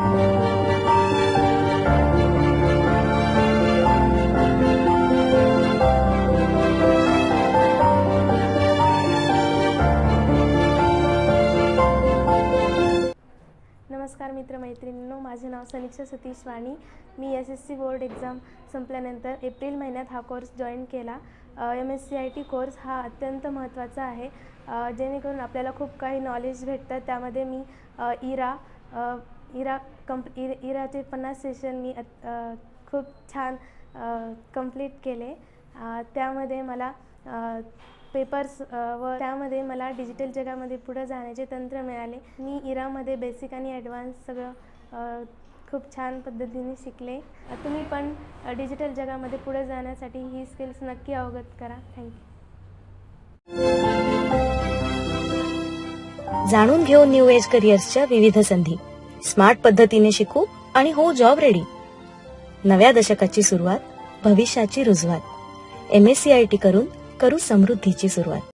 नमस्कार मित्रमैत्रिणींनो माझे नाव सनीक्षा सतीश वाणी. मी S S C board exam संपल्यानंतर एप्रिल महिन्यात हा कोर्स जॉईन केला. M S C I T course हा अत्यंत महत्त्वाचा आहे. जेणेकरून आपल्याला खूप काही नॉलेज भेटतं. त्यामध्ये मी इरा इरा कंप इर इराचे पन्नास सेशन मी खूप छान कंप्लीट केले. त्यामध्ये मला पेपर्स व त्यामध्ये मला डिजिटल जगामध्ये पुढं जाण्याचे तंत्र मिळाले. मी इरामध्ये बेसिक आणि ॲडव्हान्स सगळं खूप छान पद्धतीने शिकले. तुम्ही पण डिजिटल जगामध्ये पुढे जाण्यासाठी ही स्किल्स नक्की अवगत करा. थँक्यू जाणून घेऊ न्यू एज करिअर्सच्या विविध संधी. स्मार्ट पद्धतीने शिकू आणि हो जॉब रेडी. नव्या दशकाची सुरुवात भविष्याची रुजवात. M S C I T करून करू समृद्धीची सुरुवात.